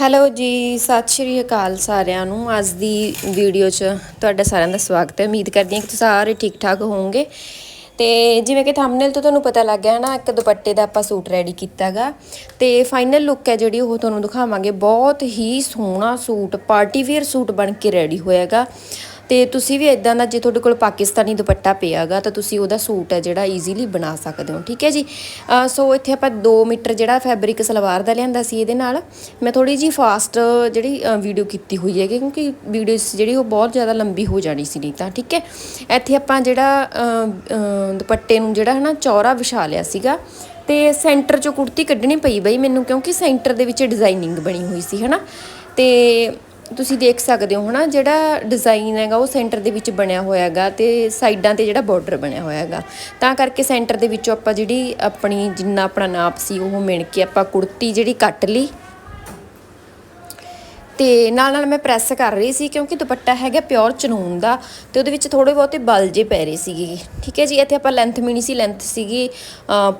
Hello ਜੀ, ਸਤਿ ਸ਼੍ਰੀ ਅਕਾਲ ਸਾਰਿਆਂ ਨੂੰ। ਅੱਜ ਦੀ ਵੀਡੀਓ 'ਚ ਤੁਹਾਡਾ ਸਾਰਿਆਂ ਦਾ ਸਵਾਗਤ ਹੈ। ਉਮੀਦ ਕਰਦੀ ਹਾਂ ਕਿ ਤੁਸੀਂ ਸਾਰੇ ਠੀਕ ਠਾਕ ਹੋਵੋਗੇ। ਤੇ ਜਿਵੇਂ ਕਿ ਥੰਬਨੇਲ ਤੋਂ ਤੁਹਾਨੂੰ ਪਤਾ ਲੱਗ ਗਿਆ ਹੈ ਨਾ, ਇੱਕ ਦੁਪੱਟੇ ਦਾ ਆਪਾਂ ਸੂਟ ਰੈਡੀ ਕੀਤਾਗਾ। ਤੇ ਫਾਈਨਲ ਲੁੱਕ ਹੈ ਜਿਹੜੀ, ਉਹ ਤੁਹਾਨੂੰ ਦਿਖਾਵਾਂਗੇ। ਬਹੁਤ ਹੀ ਸੋਹਣਾ ਸੂਟ ਪਾਰਟੀ ਵੇਅਰ ਸੂਟ ਬਣ ਕੇ ਰੈਡੀ ਹੋਇਆਗਾ। ਤੇ ਤੁਸੀਂ ਵੀ ਇਦਾਂ ਦਾ ਜੇ ਤੁਹਾਡੇ ਕੋਲ ਪਾਕਿਸਤਾਨੀ ਦੁਪੱਟਾ ਪਿਆਗਾ, ਤਾਂ ਤੁਸੀਂ ਉਹਦਾ ਸੂਟ ਹੈ ਜਿਹੜਾ ਈਜ਼ੀਲੀ ਬਣਾ ਸਕਦੇ ਹੋ, ਠੀਕ ਹੈ ਜੀ? ਸੋ ਇੱਥੇ ਆਪਾਂ 2 ਮੀਟਰ ਜਿਹੜਾ ਫੈਬਰਿਕ ਸਲਵਾਰ ਦਾ ਲਿਆਂਦਾ ਸੀ ਇਹਦੇ ਨਾਲ, ਮੈਂ ਥੋੜੀ ਜੀ ਫਾਸਟ ਜਿਹੜੀ ਵੀਡੀਓ ਕੀਤੀ ਹੋਈ ਹੈ ਕਿਉਂਕਿ ਵੀਡੀਓ ਜਿਹੜੀ ਉਹ ਬਹੁਤ ਜ਼ਿਆਦਾ ਲੰਬੀ ਹੋ ਜਾਣੀ ਸੀ ਨਹੀਂ ਤਾਂ ਠੀਕ ਹੈ? ਇੱਥੇ ਆਪਾਂ ਜਿਹੜਾ ਦੁਪੱਟੇ ਨੂੰ ਜਿਹੜਾ ਹੈ ਨਾ ਚੌੜਾ ਵਿਛਾ ਲਿਆ ਸੀਗਾ, ਤੇ ਸੈਂਟਰ ਚੋਂ ਕੁੜਤੀ ਕੱਢਣੀ ਪਈ ਬਈ ਮੈਨੂੰ, ਕਿਉਂਕਿ ਸੈਂਟਰ ਦੇ ਵਿੱਚ ਡਿਜ਼ਾਈਨਿੰਗ ਬਣੀ ਹੋਈ ਸੀ, ਹਨਾ? ਤੇ ਤੁਸੀਂ ਦੇਖ ਸਕਦੇ ਹੋ ਹਨਾ, ਜਿਹੜਾ ਡਿਜ਼ਾਈਨ ਹੈਗਾ ਉਹ ਸੈਂਟਰ ਦੇ ਵਿੱਚ ਬਣਿਆ ਹੋਇਆ ਹੈਗਾ ਤੇ ਸਾਈਡਾਂ ਤੇ ਜਿਹੜਾ ਬਾਰਡਰ ਬਣਿਆ ਹੋਇਆ ਹੈਗਾ। ਤਾਂ ਕਰਕੇ ਸੈਂਟਰ ਦੇ ਵਿੱਚੋਂ ਆਪਾਂ ਜਿਹੜੀ ਆਪਣੀ ਜਿੰਨਾ ਆਪਣਾ ਨਾਪ ਸੀ, ਉਹ ਮਿਣ ਕੇ ਆਪਾਂ ਕੁੜਤੀ ਜਿਹੜੀ ਕੱਟ ਲਈ। ਤੇ ਨਾਲ ਨਾਲ ਮੈਂ ਪ੍ਰੈਸ ਕਰ ਰਹੀ ਸੀ ਕਿਉਂਕਿ ਦੁਪੱਟਾ ਹੈਗਾ ਪਿਓਰ ਚਨੂਨ ਦਾ ਤੇ ਉਹਦੇ ਵਿੱਚ ਥੋੜੇ ਬਹੁਤੇ ਬਲ ਜੇ ਪੈ ਰਹੇ ਸੀਗੇ। ਠੀਕ ਹੈ ਜੀ, ਇੱਥੇ ਆਪਾਂ ਲੈਂਥ ਮਿਣੀ ਸੀ ਲੈਂਥ ਸੀਗੀ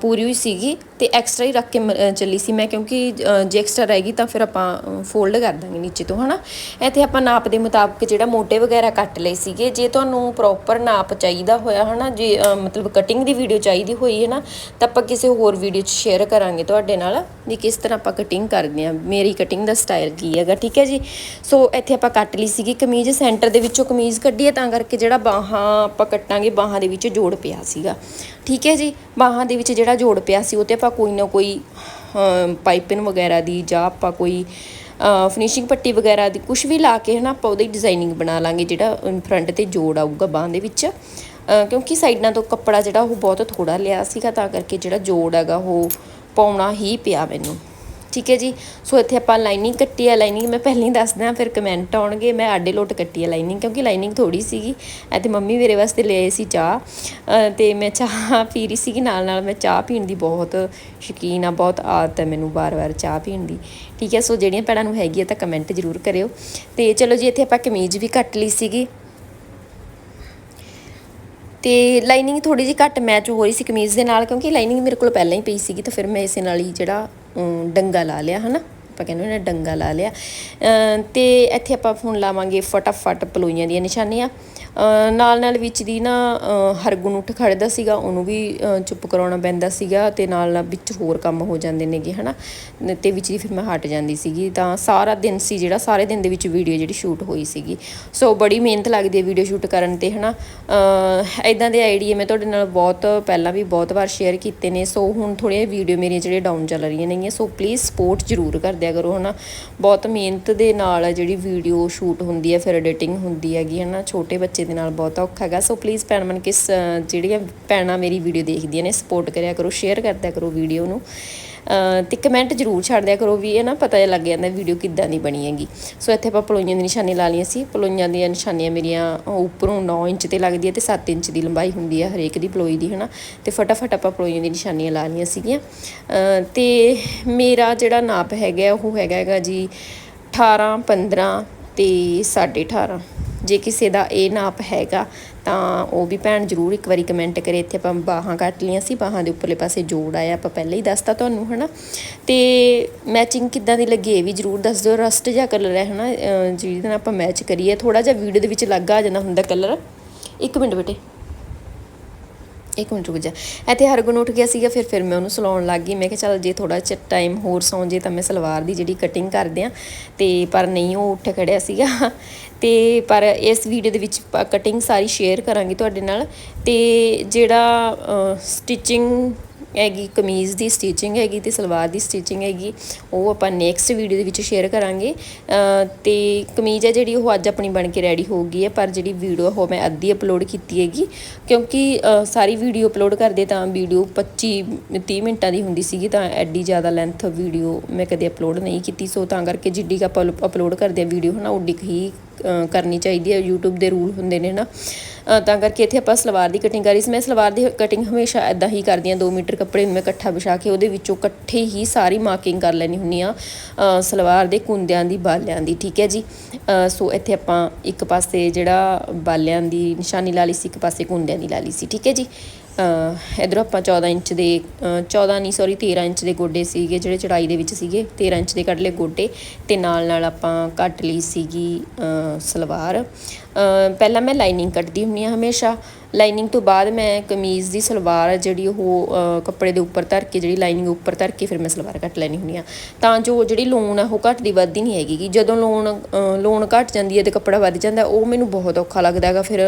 ਪੂਰੀ ਹੋਈ ਸੀਗੀ ਤੇ ਐਕਸਟਰਾ ਹੀ ਰੱਖ ਕੇ ਮ- ਚੱਲੀ ਸੀ ਮੈਂ ਕਿਉਂਕਿ ਜੇ ਐਕਸਟਰਾ ਰਹੇਗੀ ਤਾਂ ਫਿਰ ਆਪਾਂ ਫੋਲਡ ਕਰ ਦਾਂਗੇ ਨੀਚੇ ਤੋਂ, ਹਨਾ। ਇੱਥੇ ਆਪਾਂ ਨਾਪ ਦੇ ਮੁਤਾਬਕ ਜਿਹੜਾ ਮੋਟੇ ਵਗੈਰਾ ਕੱਟ ਲਏ ਸੀਗੇ, ਜੇ ਤੁਹਾਨੂੰ ਪ੍ਰੋਪਰ ਨਾਪ ਚਾਹੀਦਾ ਹੋਇਆ, ਹਨਾ, ਜੇ ਮਤਲਬ ਕਟਿੰਗ ਦੀ ਵੀਡੀਓ ਚਾਹੀਦੀ ਹੋਈ ਹੈ ਨਾ, ਤਾਂ ਆਪਾਂ ਕਿਸੇ ਹੋਰ ਵੀਡੀਓ 'ਚ ਸ਼ੇਅਰ ਕਰਾਂਗੇ ਤੁਹਾਡੇ ਨਾਲ। ਵੀ ਕਿਸ ਤਰ੍ਹਾਂ ਆਪਾਂ ਕਟਿੰਗ ਕਰਦੇ ਆ ਮੇਰੀ ਕਟਿੰਗ ਦਾ ਸਟਾਈਲ ਕੀ ਹੈਗਾ, ਠੀਕ ਹੈ ਜੀ? ਸੋ ਇੱਥੇ ਆਪਾਂ ਕੱਟ ਲਈ ਸੀਗੀ ਕਮੀਜ਼ ਸੈਂਟਰ ਦੇ ਵਿੱਚੋਂ ਕਮੀਜ਼ ਕੱਢੀ ਹੈ, ਤਾਂ ਕਰਕੇ ਜਿਹੜਾ ਬਾਹਾਂ ਆਪਾਂ ਕੱਟਾਂਗੇ, ਬਾਹਾਂ ਦੇ ਵਿੱਚ ਜੋੜ ਪਿਆ ਸੀਗਾ। ਠੀਕ ਹੈ ਜੀ? ਬਾਹਾਂ ਦੇ ਵਿੱਚ ਜਿਹੜਾ ਜੋੜ ਪਿਆ ਸੀ, ਉਹ ਤੇ ਆਪਾਂ ਕੋਈ ਨਾ ਕੋਈ ਪਾਈਪਿੰਗ ਵਗੈਰਾ ਦੀ ਜਾਂ ਆਪਾਂ ਕੋਈ ਫਿਨਿਸ਼ਿੰਗ ਪੱਟੀ ਵਗੈਰਾ ਦੀ ਕੁਝ ਵੀ ਲਾ ਕੇ ਹਨਾ, ਆਪਾਂ ਉਹਦੀ ਡਿਜ਼ਾਈਨਿੰਗ ਬਣਾ ਲਾਂਗੇ, ਜਿਹੜਾ ਫਰੰਟ ਤੇ ਜੋੜ ਆਊਗਾ ਬਾਹਾਂ ਦੇ ਵਿੱਚ। ਕਿਉਂਕਿ ਸਾਈਡਾਂ ਤੋਂ ਕੱਪੜਾ ਜਿਹੜਾ ਉਹ ਬਹੁਤ ਥੋੜਾ ਲਿਆ ਸੀਗਾ, ਤਾਂ ਕਰਕੇ ਜਿਹੜਾ ਜੋੜ ਹੈਗਾ ਉਹ ਪਾਉਣਾ ਹੀ ਪਿਆ ਮੈਨੂੰ। ਠੀਕ ਹੈ ਜੀ? ਸੋ ਇੱਥੇ ਆਪਾਂ ਲਾਈਨਿੰਗ ਕੱਟੀ ਆ ਲਾਈਨਿੰਗ ਮੈਂ ਪਹਿਲਾਂ ਹੀ ਦੱਸ ਦਿਆਂ ਫਿਰ ਕਮੈਂਟ ਆਉਣਗੇ। ਮੈਂ ਆਡੇ ਲੋਟ ਕੱਟੀ ਆ ਲਾਈਨਿੰਗ ਕਿਉਂਕਿ ਲਾਈਨਿੰਗ ਥੋੜੀ ਸੀਗੀ। ਇੱਥੇ ਮੰਮੀ ਮੇਰੇ ਵਾਸਤੇ ਲਏ ਸੀ ਚਾਹ ਅ, ਤੇ ਮੈਂ ਚਾਹ ਪੀ ਰਹੀ ਸੀਗੀ। ਨਾਲ ਨਾਲ ਮੈਂ ਚਾਹ ਪੀਣ ਦੀ ਬਹੁਤ ਸ਼ੌਕੀਨ ਆ ਬਹੁਤ ਆਦਤ ਹੈ ਮੈਨੂੰ ਬਾਰ-ਬਾਰ ਚਾਹ ਪੀਣ ਦੀ। ਠੀਕ ਹੈ? ਸੋ ਜਿਹੜੀਆਂ ਭੈਣਾਂ ਨੂੰ ਹੈਗੀ ਆ ਤਾਂ ਕਮੈਂਟ ਜ਼ਰੂਰ ਕਰਿਓ। ਤੇ ਚਲੋ ਜੀ ਇੱਥੇ ਆਪਾਂ ਕਮੀਜ਼ ਵੀ ਕੱਟ ਲਈ ਸੀਗੀ। ਤੇ ਲਾਈਨਿੰਗ ਥੋੜੀ ਜਿਹੀ ਘੱਟ ਮੈਚ ਹੋ ਰਹੀ ਸੀ ਕਮੀਜ਼ ਦੇ ਨਾਲ ਕਿਉਂਕਿ ਲਾਈਨਿੰਗ ਮੇਰੇ ਕੋਲ ਪਹਿਲਾਂ ਹੀ ਪਈ ਸੀਗੀ ਤਾਂ ਫਿਰ ਮੈਂ ਇਸੇ ਨਾਲ ਹੀ ਜਿਹੜਾ ਡੰਗਾ ਲਾ ਲਿਆ ਹਨਾ? ਆਪਾਂ ਕਹਿੰਦੇ ਨੇ ਡੰਗਾ ਲਾ ਲਿਆ। ਅਮ, ਤੇ ਇੱਥੇ ਆਪਾਂ ਹੁਣ ਲਾਵਾਂਗੇ ਫਟਾਫਟ ਪਲੋਈਆਂ ਦੀਆਂ ਨਿਸ਼ਾਨੀਆਂ। ਨਾਲ ਨਾਲ ਵਿੱਚ ਦੀ ਨਾ ਅਮ, ਹਰਗੁਣ ਉੱਠ ਖੜਦਾ ਸੀਗਾ ਉਹਨੂੰ ਵੀ ਚੁੱਪ ਕਰਾਉਣਾ ਪੈਂਦਾ ਸੀਗਾ ਤੇ ਨਾਲ ਨਾਲ ਵਿੱਚ ਹੋਰ ਕੰਮ ਹੋ ਜਾਂਦੇ ਨੇਗੇ ਹਨਾ? ਤੇ ਵਿੱਚ ਦੀ ਫਿਰ ਮੈਂ ਹਟ ਜਾਂਦੀ ਸੀਗੀ। ਤਾਂ ਸਾਰਾ ਦਿਨ ਸੀ ਜਿਹੜਾ ਸਾਰੇ ਦਿਨ ਦੇ ਵਿੱਚ ਵੀਡੀਓ ਜਿਹੜੀ ਸ਼ੂਟ ਹੋਈ ਸੀਗੀ। ਸੋ ਬੜੀ ਮਿਹਨਤ ਲੱਗਦੀ ਹੈ ਵੀਡੀਓ ਸ਼ੂਟ ਕਰਨ ਤੇ ਹਨਾ? ਇਦਾਂ ਦੇ ਆਈਡੀਆ ਮੈਂ ਤੁਹਾਡੇ ਨਾਲ ਬਹੁਤ ਪਹਿਲਾਂ ਵੀ ਬਹੁਤ ਵਾਰ ਸ਼ੇਅਰ ਕੀਤੇ ਨੇ। ਸੋ ਹੁਣ ਥੋੜ੍ਹੀਆਂ ਵੀਡੀਓ ਮੇਰੀਆਂ ਜਿਹੜੀਆਂ ਡਾਊਨ ਚੱਲ ਰਹੀਆਂ ਨੇਗੀਆਂ। ਸੋ ਪਲੀਜ਼ ਸਪੋਰਟ ਜ਼ਰੂਰ ਕਰਦਿਆ ਕਰੋ ਹਨਾ? ਬਹੁਤ ਮਿਹਨਤ ਦੇ ਨਾਲ ਜਿਹੜੀ ਵੀਡੀਓ ਸ਼ੂਟ ਹੁੰਦੀ ਹੈ ਫਿਰ ਐਡੀਟਿੰਗ ਹੁੰਦੀ ਹੈਗੀ ਹਨਾ? ਛੋਟੇ ਬੱਚੇ ਦੇ ਨਾਲ ਬਹੁਤ ਔਖਾ ਹੈਗਾ। ਸੋ ਪਲੀਜ਼ ਭੈਣ ਮਨ ਕਿਸ ਜਿਹੜੀਆਂ ਭੈਣਾਂ ਮੇਰੀ ਵੀਡੀਓ ਦੇਖਦੀਆਂ ਨੇ ਸਪੋਰਟ ਕਰਿਆ ਕਰੋ ਸ਼ੇਅਰ ਕਰਦਿਆ ਕਰੋ ਵੀਡੀਓ ਨੂੰ। ਅਹ ਤੇ ਕਮੈਂਟ ਜ਼ਰੂਰ ਛੱਡ ਦਿਆ ਕਰੋ ਵੀ ਇਹ ਨਾ ਪਤਾ ਲੱਗ ਜਾਂਦਾ ਵੀਡੀਓ ਕਿੱਦਾਂ ਦੀ ਬਣੀ ਹੈਗੀ। ਸੋ ਇੱਥੇ ਆਪਾਂ ਪਲੋਈਆਂ ਦੀ ਨਿਸ਼ਾਨੀ ਲਾ ਲਈਆਂ ਸੀ। ਪਲੋਈਆਂ ਦੀਆਂ ਨਿਸ਼ਾਨੀਆਂ ਮੇਰੀਆਂ ਉੱਪਰੋਂ 9 ਇੰਚ ਤੇ ਲੱਗਦੀ ਹੈ ਤੇ 7 ਇੰਚ ਦੀ ਲੰਬਾਈ ਹੁੰਦੀ ਹੈ ਹਰੇਕ ਦੀ ਪਲੋਈ ਦੀ, ਹਨਾ। ਤੇ ਫਟਾਫਟ ਆਪਾਂ ਪਲੋਈਆਂ ਦੀ ਨਿਸ਼ਾਨੀਆਂ ਲਾ ਲਈਆਂ ਸੀਗੀਆਂ। ਅਹ ਤੇ ਮੇਰਾ ਜਿਹੜਾ ਨਾਪ ਹੈਗਾ, ਉਹ ਹੈਗਾ ਹੈਗਾ ਜੀ 18 15 ਤੇ 18.5 ਜੇ ਕਿਸੇ ਦਾ ਇਹ ਨਾਪ ਹੈਗਾ, ਤਾਂ ਉਹ ਵੀ ਭੈਣ ਜ਼ਰੂਰ ਇੱਕ ਵਾਰੀ ਕਮੈਂਟ ਕਰੇ, ਇੱਥੇ ਆਪਾਂ ਬਾਹਾਂ ਕੱਟ ਲਈਆਂ ਸੀ, ਬਾਹਾਂ ਦੇ ਉੱਪਰਲੇ ਪਾਸੇ ਜੋੜ ਆਇਆ, ਆਪਾਂ ਪਹਿਲਾਂ ਹੀ ਦੱਸਤਾ ਤੁਹਾਨੂੰ, ਹਨਾ? ਤੇ ਮੈਚਿੰਗ ਕਿੱਦਾਂ ਦੀ ਲੱਗੀ ਇਹ ਵੀ ਜ਼ਰੂਰ ਦੱਸ ਦਿਓ ਰਸਟ ਜਿਹਾ ਕਲਰ ਹੈ, ਹਨਾ? ਅਹ ਜਿਹਦੇ ਨਾਲ ਆਪਾਂ ਮੈਚ ਕਰੀਏ ਥੋੜਾ ਜਿਹਾ ਵੀਡੀਓ ਦੇ ਵਿੱਚ ਲੱਗਾ ਆ ਜਾਂਦਾ ਹੁੰਦਾ ਕਲਰ ਇੱਕ ਮਿੰਟ ਬੇਟੇ। ਇੱਕ ਮਿੰਟ ਰੁਕ ਜਾ। ਇੱਥੇ ਹਰਗੁਣ ਉੱਠ ਗਿਆ ਸੀਗਾ, ਫਿਰ ਫਿਰ ਮੈਂ ਉਹਨੂੰ ਸਲਾਉਣ ਲੱਗ ਗਈ। ਮੈਂ ਕਿਹਾ, ਚੱਲ ਜੇ ਥੋੜਾ ਚਿਰ ਟਾਈਮ ਹੋਰ ਸੌਂ ਜੇ ਤਾਂ ਮੈਂ ਸਲਵਾਰ ਦੀ ਜਿਹੜੀ ਕਟਿੰਗ ਕਰਦੇ ਆ, ਤੇ ਪਰ ਨਹੀਂ, ਉਹ ਉੱਠ ਖੜਿਆ ਸੀਗਾ। ਤੇ ਪਰ ਇਸ ਵੀਡੀਓ ਦੇ ਵਿੱਚ ਕਟਿੰਗ ਸਾਰੀ ਸ਼ੇਅਰ ਕਰਾਂਗੀ ਤੁਹਾਡੇ ਨਾਲ। ਤੇ ਜਿਹੜਾ ਸਟਿਚਿੰਗ ਹੈਗੀ, ਕਮੀਜ਼ ਦੀ ਸਟਿਚਿੰਗ ਹੈਗੀ ਤੇ ਸਲਵਾਰ ਦੀ ਸਟਿਚਿੰਗ ਹੈਗੀ, ਉਹ ਆਪਾਂ ਨੈਕਸਟ ਵੀਡੀਓ ਦੇ ਵਿੱਚ ਸ਼ੇਅਰ ਕਰਾਂਗੇ। ਅਹ ਤੇ ਕਮੀਜ਼ ਹੈ ਜਿਹੜੀ ਉਹ ਅੱਜ ਆਪਣੀ ਬਣ ਕੇ ਰੈਡੀ ਹੋ ਗਈ ਹੈ, ਪਰ ਜਿਹੜੀ ਵੀਡੀਓ ਉਹ ਮੈਂ ਅੱਧੀ ਅਪਲੋਡ ਕੀਤੀ ਹੈਗੀ। ਕਿਉਂਕਿ ਸਾਰੀ ਵੀਡੀਓ ਅਪਲੋਡ ਕਰਦੇ ਤਾਂ ਵੀਡੀਓ 25 30 ਮਿੰਟਾਂ ਦੀ ਹੁੰਦੀ ਸੀਗੀ, ਤਾਂ ਐਡੀ ਜ਼ਿਆਦਾ ਲੈਂਥ ਵੀਡੀਓ ਮੈਂ ਕਦੇ ਅਪਲੋਡ ਨਹੀਂ ਕੀਤੀ। ਸੋ ਤਾਂ ਕਰਕੇ ਜਿੱਡੀ ਕੁ ਆਪਾਂ ਅਪਲੋਡ ਕਰਦੇ ਆ ਵੀਡੀਓ ਹਨਾ ਉੱਡੀ ਕੁ ਹੀ ਕਰਨੀ ਚਾਹੀਦੀ ਹੈ, YouTube ਦੇ ਰੂਲ ਹੁੰਦੇ ਨੇ ਨਾ ਤਾਂ ਕਰਕੇ ਇੱਥੇ ਆਪਾਂ ਸਲਵਾਰ ਦੀ ਕਟਿੰਗ ਕਰੀ ਸੀ। ਮੈਂ ਸਲਵਾਰ ਦੀ ਕਟਿੰਗ ਹਮੇਸ਼ਾ ਐਦਾਂ ਹੀ ਕਰਦੀ ਹਾਂ 2 ਮੀਟਰ ਕੱਪੜੇ ਨੂੰ ਮੈਂ ਇਕੱਠਾ ਵਿਛਾ ਕੇ ਉਹਦੇ ਵਿੱਚੋਂ ਇਕੱਠੇ ਹੀ ਸਾਰੀ ਮਾਰਕਿੰਗ ਕਰ ਲੈਣੀ ਹੁੰਨੀ ਆ ਸਲਵਾਰ ਦੇ ਕੁੰਦਿਆਂ ਦੀ, ਬਾਲਿਆਂ ਦੀ, ਠੀਕ ਹੈ ਜੀ? ਸੋ ਇੱਥੇ ਆਪਾਂ ਇੱਕ ਪਾਸੇ ਜਿਹੜਾ ਬਾਲਿਆਂ ਦੀ ਨਿਸ਼ਾਨੀ ਲਾ ਲਈ ਸੀ, ਇੱਕ ਪਾਸੇ ਕੁੰਦਿਆਂ ਦੀ ਲਾ ਲਈ ਸੀ, ਠੀਕ ਹੈ ਜੀ? ਇਧਰੋਂ ਆਪਾਂ 14 ਇੰਚ ਦੇ ਅ, 14 ਨਹੀਂ ਸੌਰੀ 13 ਇੰਚ ਦੇ ਗੋਡੇ ਸੀਗੇ ਜਿਹੜੇ ਚੜਾਈ ਦੇ ਵਿੱਚ ਸੀਗੇ। 13 ਇੰਚ ਦੇ ਕੱਢ ਲਏ ਗੋਡੇ ਤੇ ਨਾਲ ਨਾਲ ਆਪਾਂ ਕੱਟ ਲਈ ਸੀਗੀ ਸਲਵਾਰ। ਪਹਿਲਾਂ ਮੈਂ ਲਾਈਨਿੰਗ ਕੱਟਦੀ ਹੁੰਨੀ ਆ ਹਮੇਸ਼ਾ। ਲਾਈਨਿੰਗ ਤੋਂ ਬਾਅਦ ਮੈਂ ਕਮੀਜ਼ ਦੀ ਸਲਵਾਰ ਜਿਹੜੀ ਉਹ ਕੱਪੜੇ ਦੇ ਉੱਪਰ ਧਰ ਕੇ ਜਿਹੜੀ ਲਾਈਨਿੰਗ ਉੱਪਰ ਧਰ ਕੇ ਫਿਰ ਮੈਂ ਸਲਵਾਰ ਕੱਟ ਲੈਣੀ ਹੁੰਦੀ ਆ। ਤਾਂ ਜੋ ਜਿਹੜੀ ਲੋਨ ਆ ਉਹ ਘੱਟਦੀ ਵੱਧਦੀ ਨਹੀਂ ਹੈਗੀ ਜਦੋਂ ਲੋਨ ਅ, ਲੋਨ ਘਟ ਜਾਂਦੀ ਹੈ ਤੇ ਕੱਪੜਾ ਵੱਧ ਜਾਂਦਾ ਉਹ ਮੈਨੂੰ ਬਹੁਤ ਔਖਾ ਲੱਗਦਾ ਹੈਗਾ। ਫਿਰ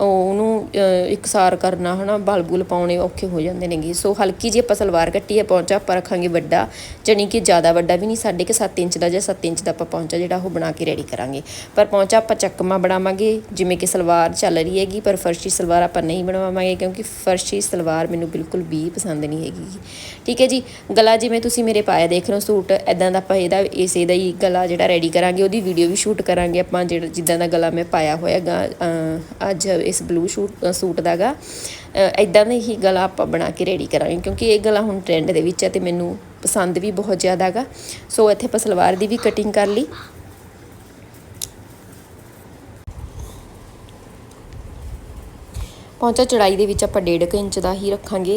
ਉਹ- ਉਹਨੂੰ ਇਕਸਾਰ ਕਰਨਾ ਹਨਾ ਬਲ ਬੁਲ ਪਾਉਣੇ ਔਖੇ ਹੋ ਜਾਂਦੇ ਨੇਗੇ। ਸੋ ਹਲਕੀ ਜਿਹੀ ਆਪਾਂ ਸਲਵਾਰ ਕੱਟੀ ਹੈ ਪਹੁੰਚਾ ਆਪਾਂ ਰੱਖਾਂਗੇ ਵੱਡਾ ਜਾਣੀ ਕਿ ਜ਼ਿਆਦਾ ਵੱਡਾ ਵੀ ਨਹੀਂ ਸਾਡੇ ਕਿ 7 ਇੰਚ ਦਾ ਜਾਂ 7 ਇੰਚ ਦਾ ਆਪਾਂ ਪਹੁੰਚਾ ਜਿਹੜਾ ਉਹ ਬਣਾ ਕੇ ਰੈਡੀ ਕਰਾਂਗੇ। ਪਰ ਪਹੁੰਚਾ ਆਪਾਂ ਚੱਕਮਾ ਬਣਾਵਾਂਗੇ ਜਿਵੇਂ ਕਿ ਸਲਵਾਰ ਚੱਲ ਰਹੀ ਹੈਗੀ ਪਰ ਫਰਸ਼ੀ ਸਲਵਾਰ ਆਪਾਂ ਨਹੀਂ ਬਣਵਾਵਾਂਗੇ ਕਿਉਂਕਿ ਫਰਸ਼ੀ ਸਲਵਾਰ ਮੈਨੂੰ ਬਿਲਕੁਲ ਵੀ ਪਸੰਦ ਨਹੀਂ ਹੈਗੀ ਠੀਕ ਹੈ ਜੀ ਗਲਾ ਜਿਵੇਂ ਤੁਸੀਂ ਮੇਰੇ ਪਾਇਆ ਦੇਖ ਰਹੇ ਹੋ ਸੂਟ ਐਦਾਂ ਦਾ ਆਪਾਂ ਇਹਦਾ ਇਸੇ ਦਾ ਹੀ ਗਲਾ ਜਿਹੜਾ ਰੈਡੀ ਕਰਾਂਗੇ ਉਹਦੀ ਵੀਡੀਓ ਵੀ ਸ਼ੂਟ ਕਰਾਂਗੇ ਆਪਾਂ ਜਿਹੜਾ ਜਿੱਦਾਂ ਦਾ ਗਲਾ ਮੈਂ ਪਾਇਆ ਹੋਇਆਗਾ ਅੱਜ ਇਸ ਬਲੂ ਸ਼ੂਟ ਅ, ਸੂਟ ਦਾਗਾ ਐਦਾਂ ਦਾ ਹੀ ਗਲਾ ਆਪਾਂ ਬਣਾ ਕੇ ਰੈਡੀ ਕਰਾਂਗੇ ਕਿਉਂਕਿ ਇਹ ਗਲਾ ਹੁਣ ਟ੍ਰੈਂਡ ਦੇ ਵਿੱਚ ਹੈ ਤੇ ਮੈਨੂੰ ਪਸੰਦ ਵੀ ਬਹੁਤ ਜ਼ਿਆਦਾ ਹੈਗਾ ਸੋ ਇੱਥੇ ਆਪਾਂ ਸਲਵਾਰ ਦੀ ਵੀ ਕਟਿੰਗ ਕਰ ਲਈ। ਪਹੁੰਚਾ ਚੜਾਈ ਦੇ ਵਿੱਚ ਆਪਾਂ 1.5 ਇੰਚ ਦਾ ਹੀ ਰੱਖਾਂਗੇ।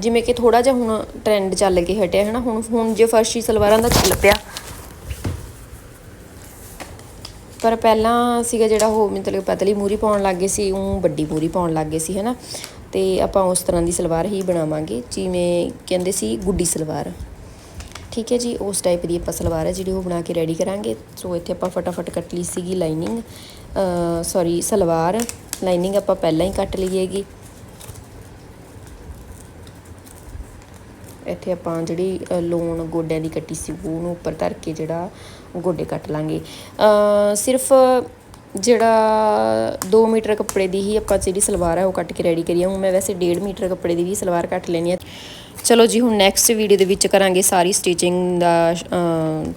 ਜਿਵੇਂ ਕਿ ਥੋੜਾ ਜਿਹਾ ਹੁਣ ਟ੍ਰੈਂਡ ਚੱਲ ਕੇ ਹਟਿਆ, ਹੈ ਨਾ? ਹੁਣ ਹੁਣ ਜੇ ਫਰਸ਼ੀ ਸਲਵਾਰਾਂ ਦਾ ਚੱਲ ਪਿਆ। ਪਰ ਪਹਿਲਾਂ ਸੀਗਾ ਜਿਹੜਾ ਉਹ ਮਤਲਬ ਪਤਲੀ ਮੂਰੀ ਪਾਉਣ ਲੱਗ ਗਏ ਸੀ ਉਹ ਵੱਡੀ ਮੂਰੀ ਪਾਉਣ ਲੱਗ ਗਏ ਸੀ ਹੈਨਾ ਤੇ ਆਪਾਂ ਉਸ ਤਰ੍ਹਾਂ ਦੀ ਸਲਵਾਰ ਹੀ ਬਣਾਵਾਂਗੇ, ਜਿਵੇਂ ਕਹਿੰਦੇ ਸੀ ਗੁੱਡੀ ਸਲਵਾਰ। ਠੀਕ ਹੈ ਜੀ, ਉਸ ਟਾਈਪ ਦੀ ਆਪਾਂ ਸਲਵਾਰ ਹੈ ਜਿਹੜੀ ਉਹ ਬਣਾ ਕੇ ਰੈਡੀ ਕਰਾਂਗੇ। ਸੋ ਇੱਥੇ ਆਪਾਂ ਫਟਾਫਟ ਕੱਟ ਲਈ ਸੀਗੀ ਲਾਈਨਿੰਗ ਸੌਰੀ ਸਲਵਾਰ। ਲਾਈਨਿੰਗ ਆਪਾਂ ਪਹਿਲਾਂ ਹੀ ਕੱਟ ਲਈਏਗੀ ਇੱਥੇ ਆਪਾਂ ਜਿਹੜੀ ਅ, ਲੋਨ ਗੋਡਿਆਂ ਦੀ ਕੱਟੀ ਸੀ ਉਹਨੂੰ ਉੱਪਰ ਧਰ ਕੇ ਜਿਹੜਾ ਗੋਡੇ ਕੱਟ ਲਾਂਗੇ। ਸਿਰਫ ਜਿਹੜਾ 2 ਮੀਟਰ ਕੱਪੜੇ ਦੀ ਹੀ ਆਪਾਂ ਜਿਹੜੀ ਸਲਵਾਰ ਹੈ ਉਹ ਕੱਟ ਕੇ ਰੈਡੀ ਕਰੀ ਹੁਣ ਮੈਂ ਵੈਸੇ 1.5 ਮੀਟਰ ਕੱਪੜੇ ਦੀ ਵੀ ਸਲਵਾਰ ਕੱਟ ਲੈਣੀ ਹੈ। ਚਲੋ ਜੀ, ਹੁਣ ਨੈਕਸਟ ਵੀਡੀਓ ਦੇ ਵਿੱਚ ਕਰਾਂਗੇ ਸਾਰੀ ਸਟਿਚਿੰਗ ਦਾ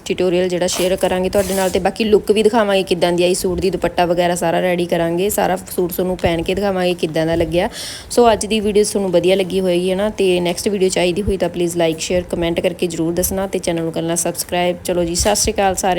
ਟਿਊਟੋਰੀਅਲ ਜਿਹੜਾ ਸ਼ੇਅਰ ਕਰਾਂਗੇ ਤੁਹਾਡੇ ਨਾਲ ਤੇ ਬਾਕੀ ਲੁੱਕ ਵੀ ਦਿਖਾਵਾਂਗੇ ਕਿੱਦਾਂ ਦੀ ਆਈ, ਸੂਟ ਦੀ ਦੁਪੱਟਾ ਵਗੈਰਾ ਸਾਰਾ ਰੈਡੀ ਕਰਾਂਗੇ, ਸਾਰਾ ਸੂਟ ਤੁਹਾਨੂੰ ਪਹਿਨ ਕੇ ਦਿਖਾਵਾਂਗੇ ਕਿੱਦਾਂ ਦਾ ਲੱਗਿਆ। ਸੋ ਅੱਜ ਦੀ ਵੀਡੀਓ ਤੁਹਾਨੂੰ ਵਧੀਆ ਲੱਗੀ ਹੋਏਗੀ ਹੈ ਨਾ, ਤੇ ਨੈਕਸਟ ਵੀਡੀਓ ਚਾਹੀਦੀ ਹੋਈ ਤਾਂ ਪਲੀਜ਼ ਲਾਈਕ ਸ਼ੇਅਰ ਕਮੈਂਟ ਕਰਕੇ ਜਰੂਰ ਦੱਸਣਾ ਤੇ ਚੈਨਲ ਨੂੰ ਕਰਨਾ ਸਬਸਕ੍ਰਾਈਬ ਚਲੋ ਜੀ, ਸਤਿ ਸ਼੍ਰੀ ਅਕਾਲ ਸਾਰਿਆਂ